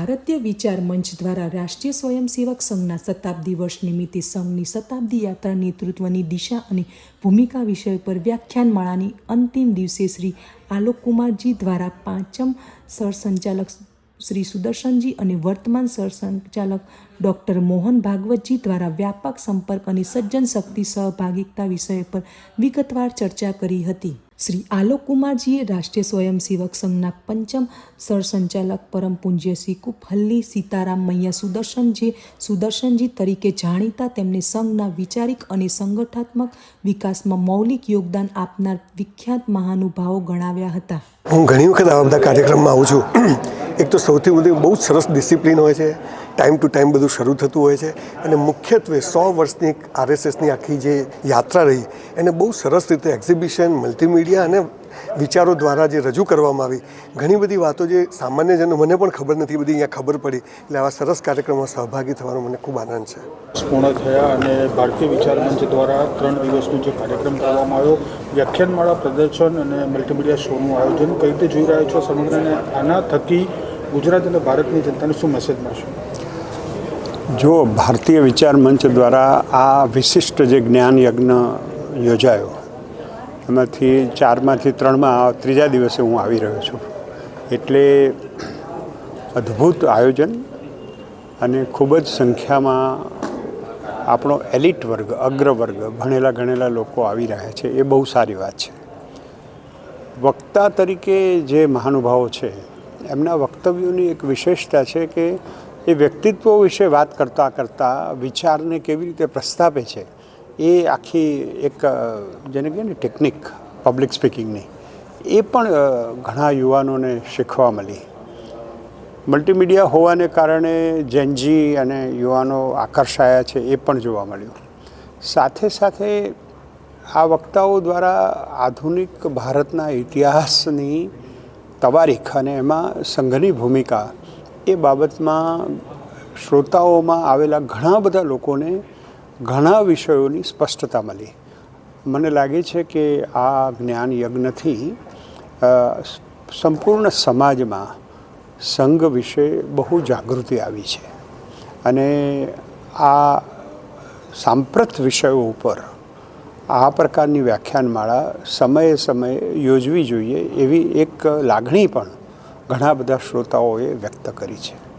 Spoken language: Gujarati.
ભારતીય વિચાર મંચ દ્વારા રાષ્ટ્રીય સ્વયંસેવક સંઘના શતાબ્દી વર્ષ નિમિત્તે સંઘની શતાબ્દી યાત્રા નેતૃત્વની દિશા અને ભૂમિકા વિષય પર વ્યાખ્યાનમાળાની અંતિમ દિવસે શ્રી આલોક કુમારજી દ્વારા પાંચમ સરસંચાલક શ્રી સુદર્શનજી અને વર્તમાન સરસંચાલક ડૉક્ટર મોહન ભાગવતજી દ્વારા વ્યાપક સંપર્ક અને સજ્જન શક્તિ સહભાગિતા વિષય પર વિગતવાર ચર્ચા કરી હતી. શ્રી આલોક કુમારજીએ રાષ્ટ્રીય સ્વયંસેવક સંઘના પંચમ સરસંચાલક પરમ પૂજ્ય શ્રી કુફલ્લી સીતારામ મૈયા સુદર્શનજી સુદર્શનજી તરીકે જાણીતા, તેમને સંઘના વિચારિક અને સંગઠનાત્મક વિકાસમાં મૌલિક યોગદાન આપનાર વિખ્યાત મહાનુભાવો ગણાવ્યા હતા. હું ઘણી વખત આવા બધા કાર્યક્રમમાં આવું છું. એક તો સૌથી વધુ બહુ સરસ ડિસિપ્લિન હોય છે. ટાઈમ ટુ ટાઈમ બધું શરૂ થતું હોય છે અને મુખ્યત્વે સો વર્ષની આરએસએસની આખી જે યાત્રા રહી, એને બહુ સરસ રીતે એક્ઝિબિશન, મલ્ટીમીડિયા અને વિચારો દ્વારા જે રજૂ કરવામાં આવી. ઘણી બધી વાતો જે સામાન્યજનો, મને પણ ખબર નથી, બધી અહીંયા ખબર પડી. એટલે આવા સરસ કાર્યક્રમમાં સહભાગી થવાનો મને ખૂબ આનંદ છે. પૂર્ણ થયા અને ભારતીય વિચાર મંચ દ્વારા ત્રણ દિવસનો જે કાર્યક્રમ કરવામાં આવ્યો. વ્યાખ્યાનમાળા પ્રદર્શન અને મલ્ટીમીડિયા શોનું આયોજન કઈ રીતે જોઈ રહ્યા છો સમગ્રને આના થકી ગુજરાત અને ભારતની જનતાને શું મેસેજ મળશે? જો ભારતીય વિચાર મંચ દ્વારા આ વિશિષ્ટ જે જ્ઞાન યજ્ઞ યોજાયો, એમાંથી ચારમાંથી ત્રણમાં ત્રીજા દિવસે હું આવી રહ્યો છું. એટલે અદ્ભુત આયોજન અને ખૂબ જ સંખ્યામાં આપણો એલિટ વર્ગ, અગ્ર વર્ગ, ભણેલા ગણેલા લોકો આવી રહ્યા છે. એ બહુ સારી વાત છે. વક્તા તરીકે જે મહાનુભાવો છે, એમના વક્તવ્યોની એક વિશેષતા છે કે એ વ્યક્તિત્વ વિશે વાત કરતાં કરતાં વિચારને કેવી રીતે પ્રસ્તાપે છે, એ આખી એક જેને કહે ને ટેકનિક પબ્લિક સ્પીકિંગની એ પણ ઘણા યુવાનોને શીખવા મળી. મલ્ટીમીડિયા હોવાને કારણે જેનજી અને યુવાનો આકર્ષાયા છે, એ પણ જોવા મળ્યું. સાથે સાથે આ વક્તાઓ દ્વારા આધુનિક ભારતના ઇતિહાસની તવારીખ અને એમાં સંઘની ભૂમિકા એ બાબતમાં શ્રોતાઓમાં આવેલા ઘણા બધા લોકોને ઘણા વિષયોની સ્પષ્ટતા મળી. મને લાગે છે કે આ જ્ઞાન યજ્ઞથી સંપૂર્ણ સમાજમાં સંઘ વિશે બહુ જાગૃતિ આવી છે. અને આ સાંપ્રત વિષયો ઉપર આ પ્રકારની વ્યાખ્યાનમાળા સમયે સમયે યોજવી જોઈએ એવી એક લાગણી પણ ઘણા બધા શ્રોતાઓએ વ્યક્ત કરી છે.